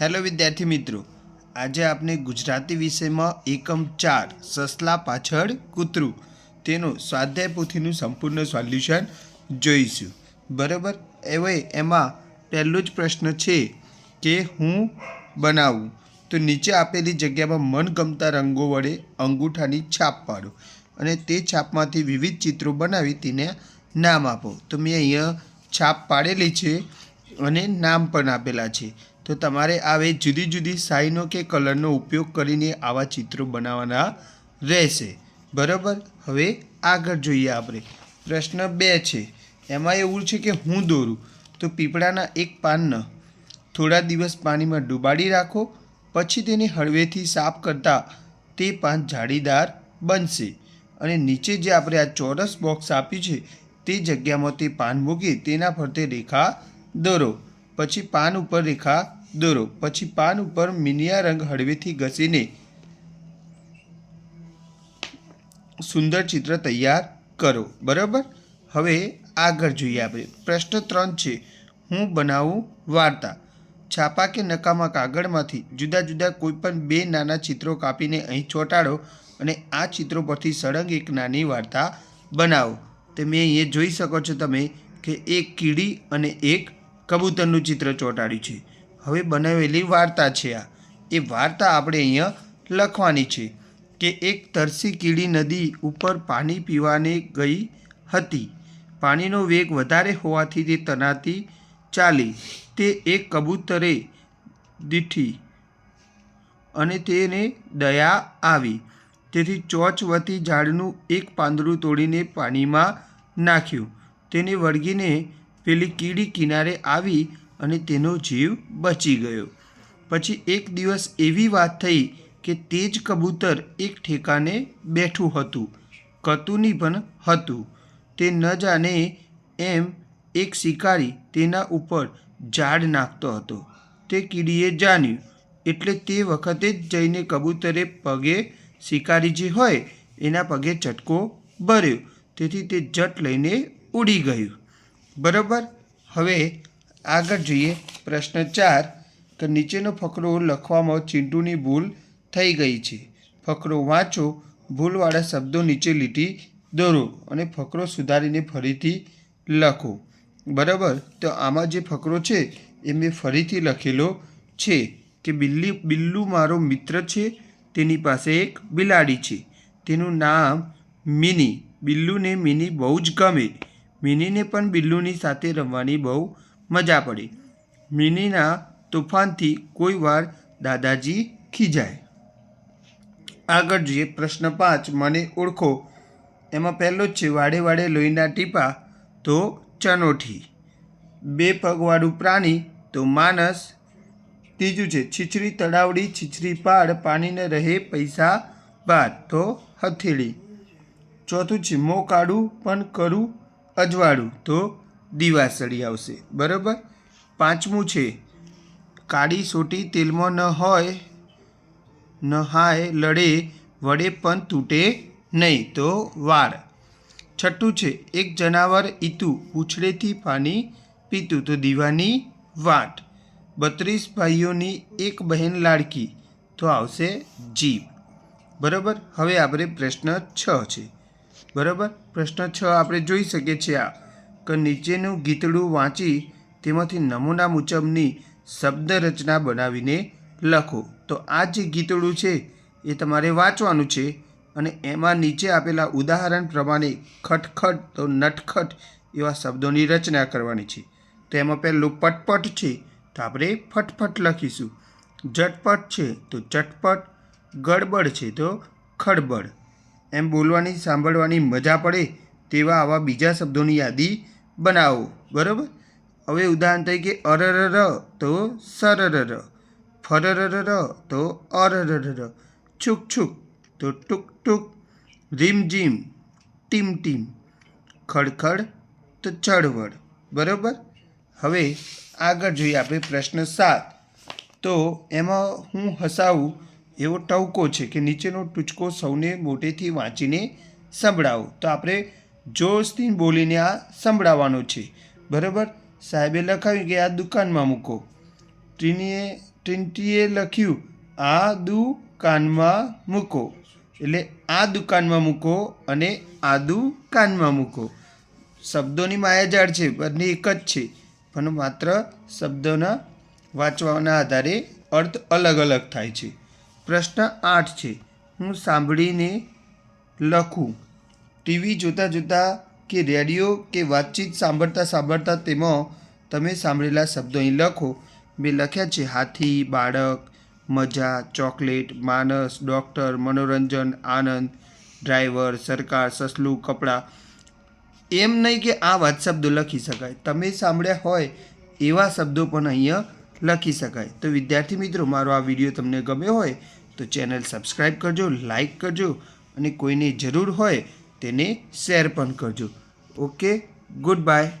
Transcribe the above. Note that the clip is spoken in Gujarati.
હેલો વિદ્યાર્થી મિત્રો, આજે આપણે ગુજરાતી વિષયમાં એકમ ચાર, સસલા પાછળ કૂતરું, તેનું સ્વાધ્યાય પોથીનું સંપૂર્ણ સોલ્યુશન જોઈશું. બરાબર? હવે એમાં પહેલો જ પ્રશ્ન છે કે હું બનાવું? તો નીચે આપેલી જગ્યામાં મનગમતા રંગો વડે અંગૂઠાની છાપ પાડો અને તે છાપમાંથી વિવિધ ચિત્રો બનાવી તેને નામ આપો. તો મેં અહીંયા છાપ પાડેલી છે અને નામ પણ આપેલા છે. તો તમારે આવે જુદી જુદી સાઈનો કે કલરનો ઉપયોગ કરીને આવા ચિત્રો બનાવવાના રહેશે. બરાબર? હવે આગળ જોઈએ આપણે. પ્રશ્ન બે છે. એમાં એવું છે કે હું દોરું. તો પીપળાના એક પાનને થોડા દિવસ પાણીમાં ડુબાડી રાખો, પછી તેને હળવેથી સાફ કરતાં તે પાન જાળીદાર બનશે. અને નીચે જે આપણે આ ચોરસ બોક્સ આપ્યું છે, તે જગ્યામાં તે પાન મૂકી તેના ફરતે રેખા દોરો. પછી પાન ઉપર રેખા દોરો. પછી પાન ઉપર મિનિયા રંગ હળવેથી ઘસીને સુંદર ચિત્ર તૈયાર કરો. બરાબર? હવે આગળ જોઈએ આપણે. પ્રશ્ન ત્રણ છે. હું બનાવું વાર્તા. છાપા કે નકામા કાગળમાંથી જુદા જુદા કોઈપણ બે નાના ચિત્રો કાપીને અહીં ચોંટાડો અને આ ચિત્રો પરથી સળંગ એક નાની વાર્તા બનાવો. તમે અહીંયા જોઈ શકો છો તમે કે એક કીડી અને એક કબૂતરનું ચિત્ર ચોંટાડ્યું છે. હવે બનાવેલી વાર્તા છે આ. એ વાર્તા આપણે અહીંયા લખવાની છે કે એક તરસી કીડી નદી ઉપર પાણી પીવાને ગઈ હતી. પાણીનો વેગ વધારે હોવાથી તે તનાતી ચાલી. તે એક કબૂતરે દીઠી અને તેને દયા આવી. તેથી ચોચવતી ઝાડનું એક પાંદડું તોડીને પાણીમાં નાખ્યું. તેને વળગીને પેલી કીડી કિનારે આવી અને તેનો જીવ બચી ગયો. પછી એક દિવસ એવી વાત થઈ કે તે જ કબૂતર એક ઠેકાને બેઠું હતું, કતુની પણ હતું. તે ન જાણે એમ એક શિકારી તેના ઉપર ઝાડ નાખતો હતો. તે કીડીએ જાણ્યું, એટલે તે વખતે જ જઈને કબૂતરે પગે શિકારી જે હોય એના પગે ચટકો ભર્યો. તેથી તે જટ લઈને ઉડી ગયું. બરાબર? હવે આગળ જોઈએ. પ્રશ્ન ચાર, કે નીચેનો ફકરો લખવામાં ચિંટુની ભૂલ થઈ ગઈ છે. ફકરો વાંચો, ભૂલવાળા શબ્દો નીચે લીટી દોરો અને ફકરો સુધારીને ફરીથી લખો. બરાબર? તો આમાં જે ફકરો છે, એ મેં ફરીથી લખેલો છે કે બિલ્લી, બિલ્લુ મારો મિત્ર છે, તેની પાસે એક બિલાડી છે. તેનું નામ મિની. બિલ્લુને મિની બહુ જ ગમે. મિનીને પણ બિલ્લુની સાથે રમવાની બહુ મજા પડી. મિનીના તોફાનથી કોઈ વાર દાદાજી ખીજાય. આગળ જોઈએ પ્રશ્ન પાંચ, મને ઓળખો. એમાં પહેલો જ છે, વાડે વાડે લોહીના ટીપા, તો ચનોઠી. બે પગવાળું પ્રાણી, તો માણસ. ત્રીજું છે, છીછરી તળાવડી, છીછરી પાડ, પાણીને રહે પૈસા બાદ તો હથેળી. ચોથું છે, મો કાઢું, પણ કરું અજવાળું, તો દિવાસળી આવશે. બરાબર? પાંચમું છે, કાળી સોટી તેલમાં ન હોય, ન હાય, લડે, વડે પણ તૂટે નહીં તો વાળ. છઠ્ઠું છે, એક જનાવર ઈતું પૂછડેથી પાણી પીતું તો દીવાની વાટ. બત્રીસ ભાઈઓની એક બહેન લાડકી તો આવશે જીભ. બરાબર? હવે આપણે પ્રશ્ન છ છે. બરાબર? પ્રશ્ન છ આપણે જોઈ શકીએ છીએ આ. કે નીચેનું ગીતડું વાંચી તેમાંથી નમૂના મુજબની શબ્દરચના બનાવીને લખો. તો આ જે ગીતડું છે એ તમારે વાંચવાનું છે અને એમાં નીચે આપેલા ઉદાહરણ પ્રમાણે ખટખટ તો નટખટ એવા શબ્દોની રચના કરવાની છે. તો એમાં પહેલું પટપટ છે, તો આપણે ફટફટ લખીશું. ઝટપટ છે, તો ચટપટ ગડબડ છે, તો ખડબડ. એમ બોલવાની, સાંભળવાની મજા પડે તેવા આવા બીજા શબ્દોની યાદી બનાવો, બરાબર? હવે ઉદાહરણ તરીકે અરરર તો સરરર ફરરર તો અરરર, છુક છુક તો ટુક ટુક, રીમ જીમ ટીમ ટીમ, ખડખડ તો ચળવળ, બરાબર? હવે આગળ જોઈએ આપણે પ્રશ્ન સાત. તો એમાં હું હસાવું એવો ટવકો છે કે નીચેનો ટૂચકો સૌને મોટેથી વાંચીને સંભળાવો. તો આપણે જોશથી બોલીને આ સંભળાવવાનો છે. બરાબર? સાહેબે લખાવ્યું કે આ દુકાનમાં મૂકો. ટ્રિનીએ, ટ્રિન્ટીએ લખ્યું, આ દુકાનમાં મૂકો. એટલે આ દુકાનમાં મૂકો અને આદુ કાનમાં મૂકો. શબ્દોની માયાજાળ છે, બંને એક જ છે. પણ માત્ર શબ્દોના વાંચવાના આધારે અર્થ અલગ અલગ થાય છે. પ્રશ્ન આઠ છે. હું સાંભળીને લખું. ટીવી જોતાં જોતાં કે રેડિયો કે વાતચીત સાંભળતા સાંભળતા તેમાં તમે સાંભળેલા શબ્દો અહીં લખો. મેં લખ્યા છે, હાથી, બાળક, મજા, ચોકલેટ માનસ ડૉક્ટર, મનોરંજન, આનંદ, ડ્રાઈવર, સરકાર, સસલું, કપડાં. એમ નહીં કે આ વાત શબ્દો લખી શકાય. તમે સાંભળ્યા હોય એવા શબ્દો પણ અહીંયા લખી શકાય. તો વિદ્યાર્થી મિત્રો, મારો આ વીડિયો તમને ગમ્યો હોય તો ચેનલ સબસ્ક્રાઈબ કરજો, લાઈક કરજો અને કોઈને જરૂર હોય તેને શેર પણ કરજો. Okay good bye